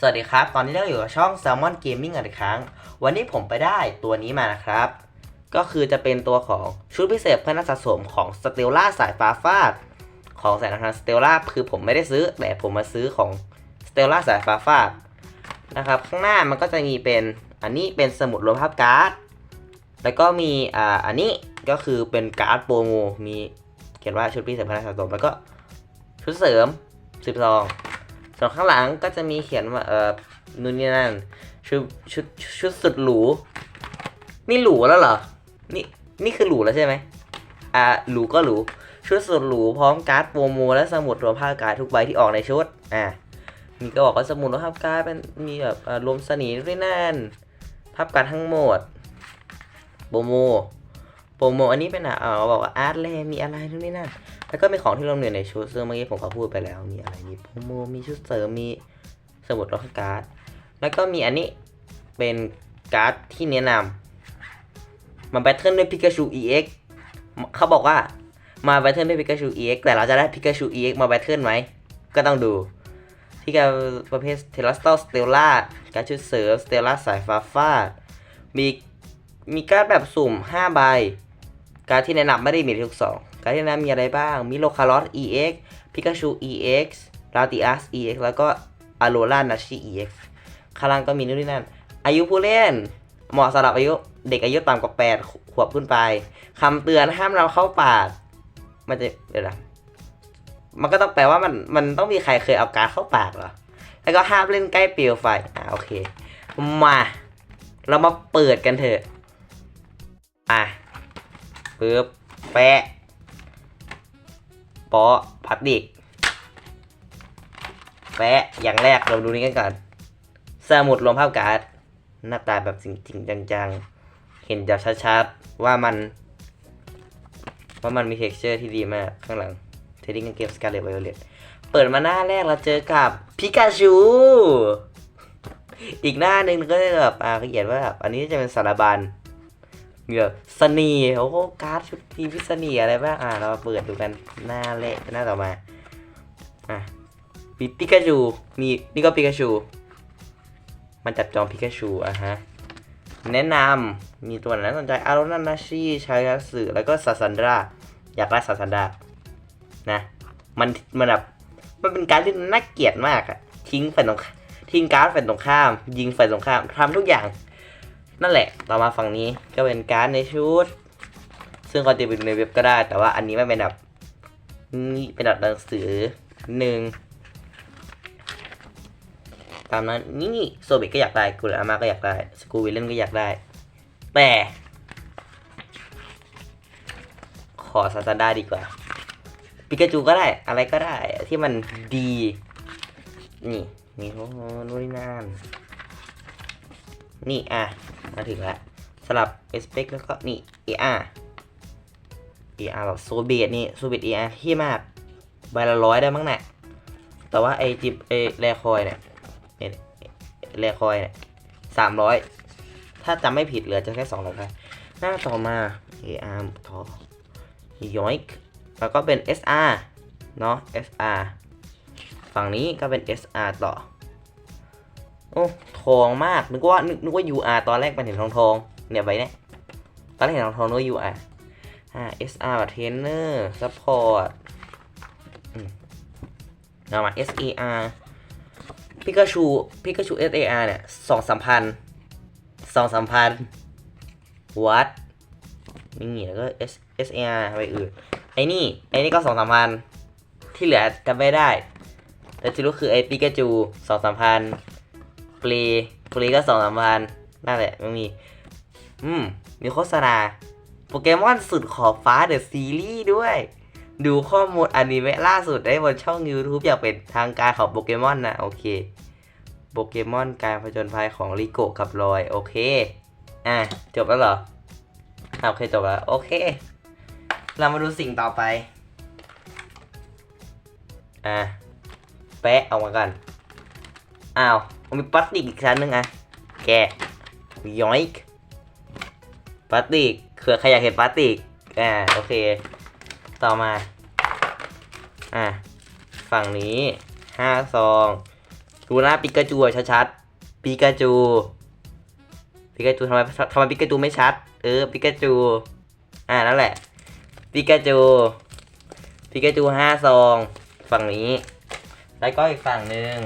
สวัสดีครับ ตอนนี้เราอยู่กับช่อง Salmon Gaming อีกครั้ง วันนี้ผมไปได้ตัวนี้มานะครับ ก็คือจะเป็นตัวของชุดพิเศษเพื่อนักสะสมของสเตลล่าสายฟ้าฟาด ของสายทางสเตลล่าคือผมไม่ได้ซื้อ แต่ผมมาซื้อของสเตลล่าสายฟ้าฟาดนะครับ ข้างหน้ามันก็จะมีเป็นอันนี้เป็นสมุดรวมภาพการ์ด แล้วก็มีอ่าอันนี้ก็คือเป็นการ์ดโปรโมมีเขียนว่าชุดพิเศษเพื่อนักสะสมแล้วก็ชุดเสริมสิบซอง ส่วนข้างหลังก็จะมีเขียนว่าเออนู่นนี่นั่นชุดชุดชุดสุดหรูนี่หรูแล้วเหรอ นี่นี่คือหรูแล้วใช่ไหมอ่าหรูก็หรูชุดสุดหรูพร้อมการ์ดโปรโมและสมุดรวมภาพการ์ดทุกใบที่ออกในชุดอ่านี่ก็บอกว่าสมุดรวมภาพการ์ดเป็นมีแบบรวมสนีด้วยนั่นภาพการ์ดทั้งหมดโปรโมโปรโมอันนี้เป็นอะเออบอกว่าอาร์ตแลยมีอะไรนู่นนี่นั่น แล้วก็มีของที่รวมอยู่ในชุดซึ่งเมื่อกี้ผมก็พูดไปแล้ว มีอะไร มีโปรโมมีชุดเสริม มีสมุดรอบการ์ด แล้วก็มีอันนี้เป็นการ์ดที่แนะนำมาแบทเทิลด้วยพิกาชู EX เขาบอกว่ามาแบทเทิลด้วยพิกาชู EX แต่เราจะได้พิกาชู EX มาแบทเทิลไหม ก็ต้องดูที่การประเภทเทลัสตอสเตลล่าการดชุดเสริมสเตลล่าสายฟ้าฟาด มีมีการ์ดแบบสุ่ม 5 ใบ การดที่แนะนำไม่ได้มีทุกสอง การดที่แนะนมีอะไรบ้างมีโลคาลอส EX พิกาชู EX ลาติอัส EX แล้วก็อโรล่านาชิ EX ข้างล่างก็มีนู่นนี่นั่น อายุผู้เล่น เหมาะสำหรับอายุเด็กอายุต่ำกว่า 8 ขวบขึ้นไปคำเตือนห้ามนำเข้าป่ามันจะเดี๋ยวนะมันก็ต้องแปลว่ามันมันต้องมีใครเคยเอาการเข้าปากเหรอ แล้วก็ห้ามเล่นใกล้เปลวไฟ อ่าโอเค มา เรามาเปิดกันเถอะ อะปึ๊บแปะ ปาะพลาสติกแปะอย่างแรกเราดูนี้กันก่อนสมุดรวมภาพการ์ดหน้าตาแบบจริงๆจังๆ เห็นจากชัดๆ ว่ามัน ว่ามันมี texture ที่ดีมากข้างหลัง Trading Game Scarlet Violet เปิดมาหน้าแรกเราเจอกับพิกาชูอีกหน้าหนึ่งก็จะแบบอ่าเขาเขียนว่าแบบอันนี้จะเป็นสารบัญ มีแบบสนีย์โอ้โหการ์ดชุดทีมพิษณีย์อะไรบ้างอ่าเราเปิดดูกันหน้าเละหน้าต่อมาอะมีปิกาชูมีนี่ก็ปิกาชูมันจับจองปิกาชูอะฮะแนะนำมีตัวไหนน่าสนใจอารอนานาชิชายาสึแล้วก็ซาซันดราอยากได้ซาซันดรานะมันมันแบบมันเป็นการที่น่าเกลียดมากอะทิ้งฝ่ายตรงทิ้งการ์ดฝ่ายตรงข้าม ยิงฝ่ายตรงข้ามทำทุกอย่าง นั่นแหละ ต่อมาฝั่งนี้ก็เป็นการ์ดในชุด ซึ่งเขาจะเป็นในเว็บก็ได้ แต่ว่าอันนี้ไม่เป็นแบบนี่เป็นแบบหนังสือหนึ่งตามนั้นนี่โซบิกก็อยากได้กูเลอามาก็อยากได้สกูวิลเลนก็อยากได้ แต่ ขอซาซาด้าดีกว่าปิกาจูก็ได้อะไรก็ได้ที่มันดี นี่นี่โอ้โหนู่นนี่นั่นนี่อะ มาถึงแล้วสลับเอสเปกแล้วก็นี่ AR AR แบบโซเบียตนี่ซเบียต AR ที่มากใบละร้อยได้มั้งเนี่ยแต่ว่าไอจิบไอแรคอยเนี่ยไอแรคอยเนี่ยสามร้อยถ้าจำไม่ผิดเหลือจะแค่สองร้อยหน้าต่อมา AR ทอยอยแล้วก็เป็น SR เนาะ SR ฝั่งนี้ก็เป็น SR ต่อ โอ้ทองมากนึกว่านึกว่า UR ตอนแรกมันเห็นทองทองเนี่ยใบเนี้ยตอนแรกเห็นทองทองนึกว่า UR อ่า SR แบบเทรนเนอร์ซัพพอร์ตเอามา SAR พิกาชูพิกาชู SAR เนี่ยสองสามพันสองสามพันวัดนี่แล้วก็ S SAR ไปอื่นไอ้นี่ไอ้นี่ก็สองสามพันที่เหลือจำไม่ได้ แต่ที่รู้คือไอ้ปิกาจูสองสามพัน ปลีปลีก็สองสามพันนั่นแหละไมันมี อืม มีโฆษณา โปเกมอนสุดขอบฟ้าเดอะซีรีส์ด้วย ดูข้อมูลอนิเมะล่าสุดได้บนช่อง YouTube อย่างเป็นทางการของโปเกมอนนะ โอเคโปเกมอนการผจญภัยของลิโกกับรอย โอเค อะ จบแล้วเหรอโอเคจบแล้ว โอเค เรามาดูสิ่งต่อไป อะ แปะเอามากัน อ้าว มีพลาสติกอีกชั้นหนึ่งอะแกะย้อยพลาสติกเผื่อใครอยากเห็นพลาสติกอ่าโอเค ต่อมา อะฝั่งนี้ห้าซองดูหน้าปิกาจูชัดๆปิกาจูปิกาจูทำไมทำไมปิกาจูไม่ชัด เออปิกาจู อ่านั่นแหละปิกาจูปิกาจูห้าซอง ฝั่งนี้ แล้วก็อีกฝั่งหนึ่ง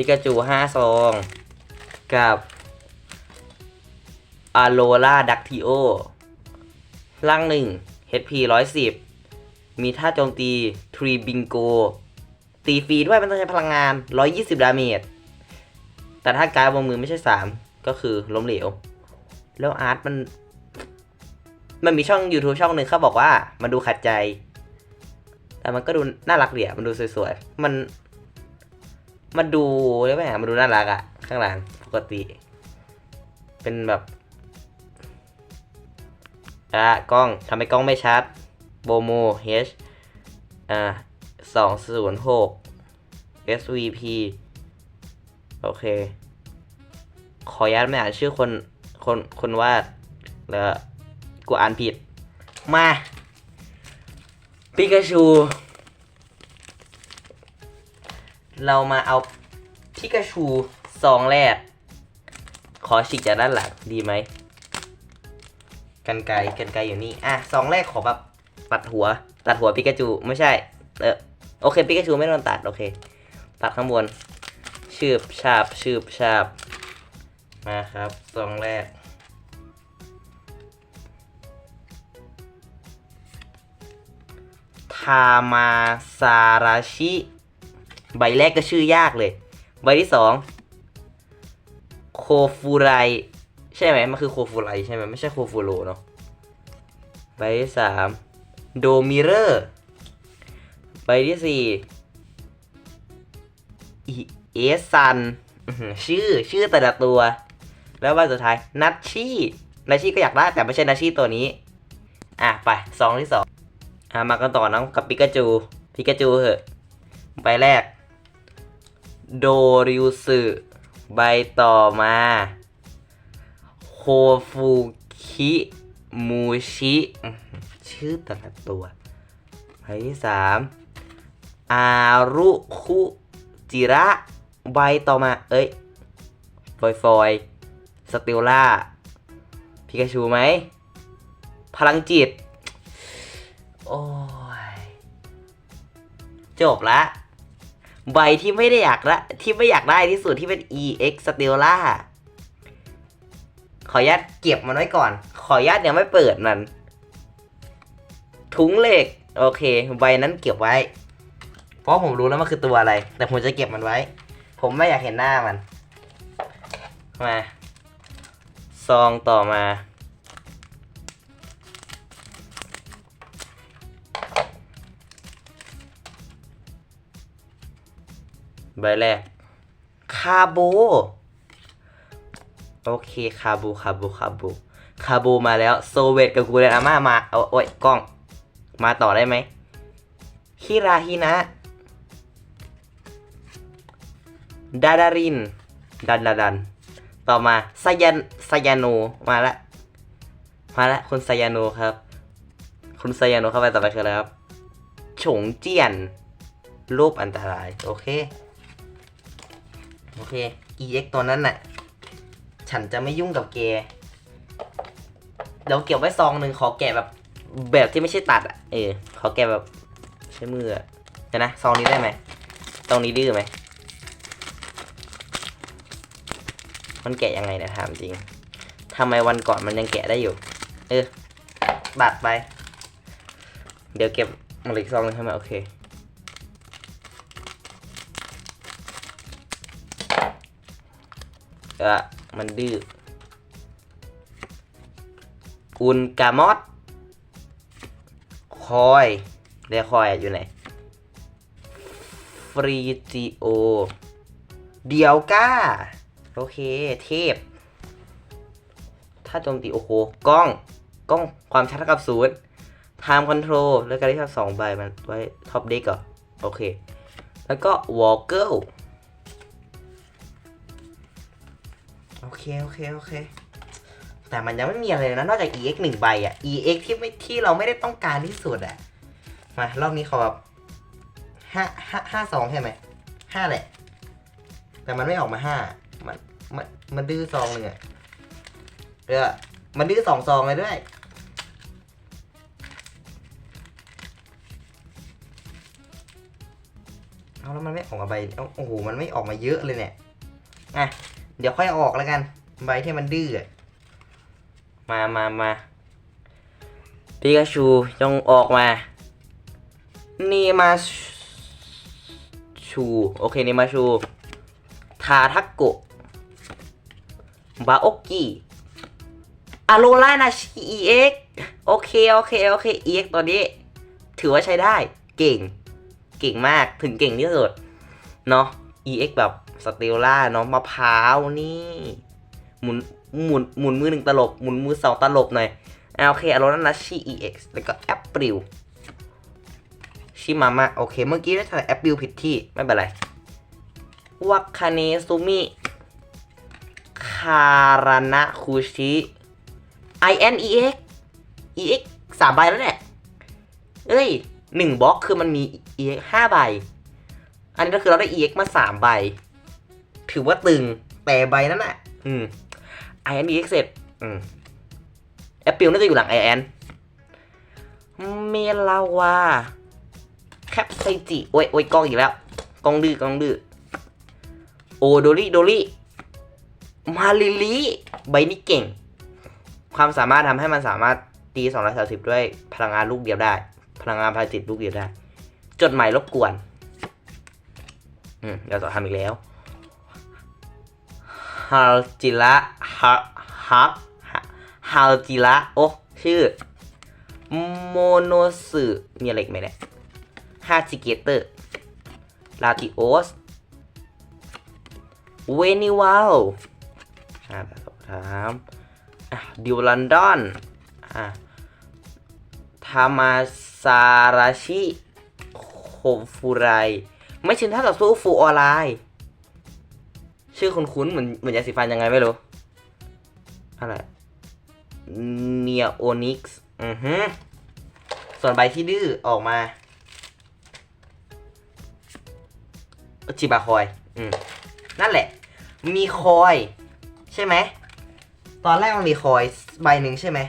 ปิกาจูห้าซอง กับอาโ o ล่าดักทิโอร่างหนึ่ง HP ร้อยสิบมีท่าโจมตีทรีบิงโกตีฟรีด้วยมันต้องใช้พลังงาน 120 ดาเมจ แต่ถ้าการดบนมือไม่ใช่ 3 ก็คือล้มเหลว แล้วอาร์ตมัน มันมีช่อง YouTube ช่องหนึ่งเขาบอกว่า มันดูขัดใจ แต่มันก็ดูน่ารักเดียมันดูสวยๆ มัน มันดูเรียกว่าไงมันดูน่ารักอะข้างหลังปกติ เป็นแบบอะกล้องทำให้กล้องไม่ชัดโบโม H อ่าสองศูนย์หก SVP โอเค ขออนุญาตไม่อ่านชื่อคน คน คนวาดแล้วกูอ่านผิด มา ปิกาชู เรามาเอาพิกาชูซองแรก ขอฉีกจากด้านหลังดีไหม กันไกลกันไกลอยู่นี่ อะซองแรกขอแบบตัดหัว ตัดหัวปิกาจู ไม่ใช่ เออโอเคปิกาชูไม่โดนตัด โอเค ตัดข้างบนชืบชาบชืบชาบ มาครับซองแรกทามาซาราชิ ใบแรกก็ชื่อยากเลย ใบที่สองโคฟูไรใช่ไหมมันคือโคฟูไรใช่ไหมไม่ใช่โคฟูโรเนาะใบที่สามโดมิเรอร์ใบที่สี่เอซันชื่อชื่อแต่ละตัว แล้วใบสุดท้ายนัชชี่นัชชี่ก็อยากได้แต่ไม่ใช่นัชชี่ตัวนี้ อะ ไปซองที่สองอะมากันต่อน้องกับปิกาจู ปิกาจูเหอะ ใบแรก โดริวสึใบต่อมา โคฟูคิมูชิ ชื่อแต่ละตัวใบที่สามอารุคุจิระ ใบต่อมา เอ้ยฟอยฟอยสติลล่า พิกาชูไหม พลังจิต โอ้ย จบละ ใบที่ไม่ได้อยากละที่ไม่อยากได้ที่สุดที่เป็น EX Stella ขออนุญาตเก็บมันไว้ก่อน ขออนุญาตยังไม่เปิดมัน ถุงเหล็ก โอเค ใบนั้นเก็บไว้ เพราะผมรู้แล้วมันคือตัวอะไร แต่ผมจะเก็บมันไว้ ผมไม่อยากเห็นหน้ามัน มา ซองต่อมา ใบแรก คาโบ โอเค คาบู คาบู คาบู คาบูมาแล้ว โซเวตกับกูเรนอาม่ามา เอาโอ้ยกล้อง มาต่อได้ไหมฮิราฮินะ ดาดาริน ดันดาดัน ต่อมาไซยันไซยาโนมาละ มาละคุณไซยาโนครับ คุณไซยาโนเข้าไปต่อไปคืออะไรครับ ฉงเจียน รูปอันตราย โอเค โอเค EX ตัวนั้นน่ะ ฉันจะไม่ยุ่งกับแกเดี๋ยวเก็บไว้ซองหนึ่งขอแกะแบบ แบบที่ไม่ใช่ตัดอะ เออ ขอแกะแบบ ใช้มืออะนะซองนี้ได้ไหมซองนี้ดื้อไหม มันแกะยังไงนะถามจริงทำไมวันก่อนมันยังแกะได้อยู่ เออตัดไป เดี๋ยวเก็บมาอีกซองนึงใช่ไหมโอเค ก็มันดื้ออุนกามอสคอยเรียคอยอยู่ไหน ฟรีจิโอ เดียวก้า โอเค เทพ ถ้าโจมตี โอ้โห กล้อง กล้องความชัดเท่ากับศูนย์ time control แล้วการที่ชอบสองใบมันไว้ท็อปเด็กเหรอ โอเค แล้วก็ walker โอเค โอเค โอเค แต่มันยังไม่มีอะไรนะ นอกจาก EX หนึ่งใบอะ EX ที่ไม่ที่เราไม่ได้ต้องการที่สุดอะ มา รอบนี้ขอแบบห้าห้าห้าสองใช่ไหมห้าแหละ แต่มันไม่ออกมาห้ามันมันมันดื้อซองหนึ่งอะเออมันดื้อสองซองเลยด้วยเอาแล้วมันไม่ออกมาใบเอโอ้โห มันไม่ออกมาเยอะเลยเนี่ยอะ เดี๋ยวค่อยออกแล้วกัน ใบที่มันดื้อมามามาปิกาชูจงออกมา นี่มาชู โอเค นี่มาชู ทาทักโกะบาโอกิอาโรล่านาชิเอ็กโอเค โอเค โอเคเอ็กตัวนี้ ถือว่าใช้ได้ เก่ง เก่งมาก ถึงเก่งที่สุด เนาะ EX แบบ สเตลล่าเนาะมะพร้าวนี่หมุนหมุนหมุนมือหนึ่งตลบ หมุนมือสองตลบหน่อยอ่าโอเคอารมณ์นัชชี EX แล้วก็แอปเปิลชิมามะโอเค เมื่อกี้ได้ถ่ายแอปเปิลผิดที่ไม่เป็นไรวัคคาเนซุมิคารณะคูชิ INEX EX สามใบแล้วเนี่ยเอ้ยหนึ่งบล็อกคือมันมี EX ห้าใบ อันนี้ก็คือเราได้ EX มาสามใบ ถือว่าตึงแต่ใบนั้นน่ะ อืม INEX เสร็จอืมแอปเปิลน่าจะอยู่หลัง IN เมลาวาแคปไซจิโอ้ยโอ้ยกล้องอีกแล้วกล้องดื้อกล้องดื้อโอโดริโดริมาลิลิใบนี้เก่ง ความสามารถทำให้มันสามารถตี230ด้วยพลังงานลูกเดียวได้ พลังงานพลังจิตลูกเดียวได้ จดหมายรบกวน อืมเดี๋ยวต่อทำอีกแล้ว ฮาลจิระฮักฮักฮาลจิระโอ้ชื่อโมโนสึมีอะไรอีกไหมเนี่ยฮาจิเกเตอร์ลาติโอสเวนิวาลอ่าสอบถามอะดิวลันดอนอะทามาซาราชิโคฟูไร ไม่ชินถ้าต่อสู้ฟูออนไลน์ ชื่อคุ้นๆเหมือนเหมือนยาสีฟันยังไงไม่รู้ อะไรเนียโอนิกส์อือฮึส่วนใบที่ดื้อออกมา จิบาคอย อืม นั่นแหละ มีคอย ใช่ไหม ตอนแรกมันมีคอยใบหนึ่งใช่ไหม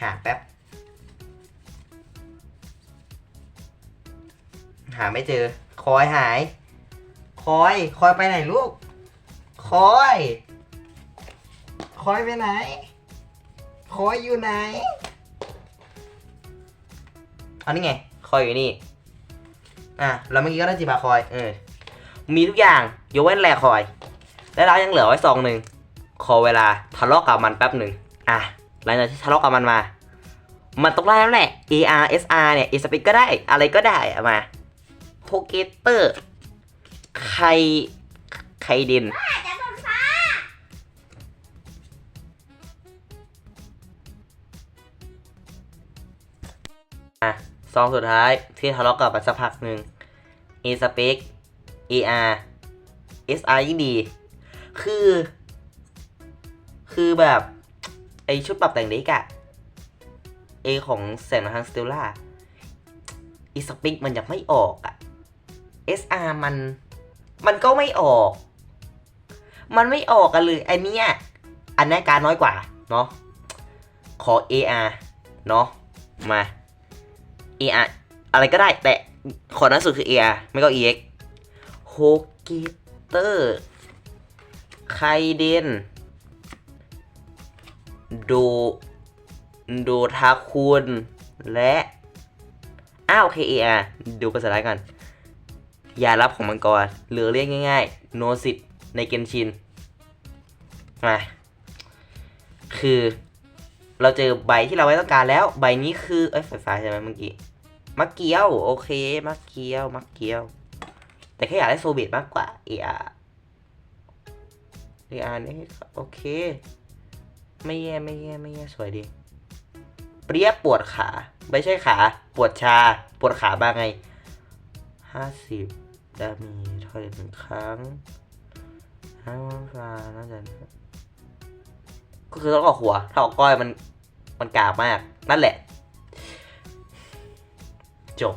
หาแป๊บ หาไม่เจอ คอยหาย คอย คอยไปไหนลูก คอย คอยไปไหน คอยอยู่ไหนอันนี้ไง คอยอยู่นี่ อะแล้วเมื่อกี้ก็ได้จิบาคอย เออ มีทุกอย่างยกเว้นแลคอย แล้วเรายังเหลือไว้ซองหนึ่งขอเวลาทะเลาะกับมันแป๊บหนึ่งอะหลังจากที่ทะเลาะกับมันมา มันต้องได้แล้วแหละ AR SR เนี่ย a s p e c ก็ได้ อะไรก็ได้มาโ o เกเตอร์ไคไคเดน ซองสุดท้ายที่ทะเลาะกับมันสักพักหนึ่ง A spec AR SR ยิ่งดี คือ คือแบบ ไอชุดปรับแต่งเด็กอะ A ของแสงทางสเตลล่าอีสปิกมันยังไม่ออกอะ SR มัน มันก็ไม่ออก มันไม่ออกกันเลยไอเนี้ยอันนี้การน้อยกว่า เนาะขอ AR เนาะมา AR อะไรก็ได้แต่ขอหนั้นสุดคือ AR ไม่ก็ EX โฮเกเตอร์ไคเดนโดโดทาคุนและอ้าวโอเค AR ดูภาษาไทยกันยารับของมังกรหรือเรียกง่ายๆ โนสิตในเกนชินมาคือ เราเจอใบที่เราไม่ต้องการแล้ว ใบนี้คือ เอ้ยไฟฟ้าใช่ไหมเมื่อกี้มักเกียว โอเคมักเกียวมักเกียว แต่แค่อยากได้โซเบตมากกว่า AR AR นี่โอเค ไม่แย่ไม่แย่ไม่แย่สวยดี เปรี้ยปวดขา ไม่ใช่ขา ปวดชา ปวดขาบ้างไงห้าสิบดามีถอยหนึ่งครั้งห้าฟ้าน่าจะ ก็คือต้องออกหัว ถ้าออกก้อยมันมันกากมาก นั่นแหละ จบ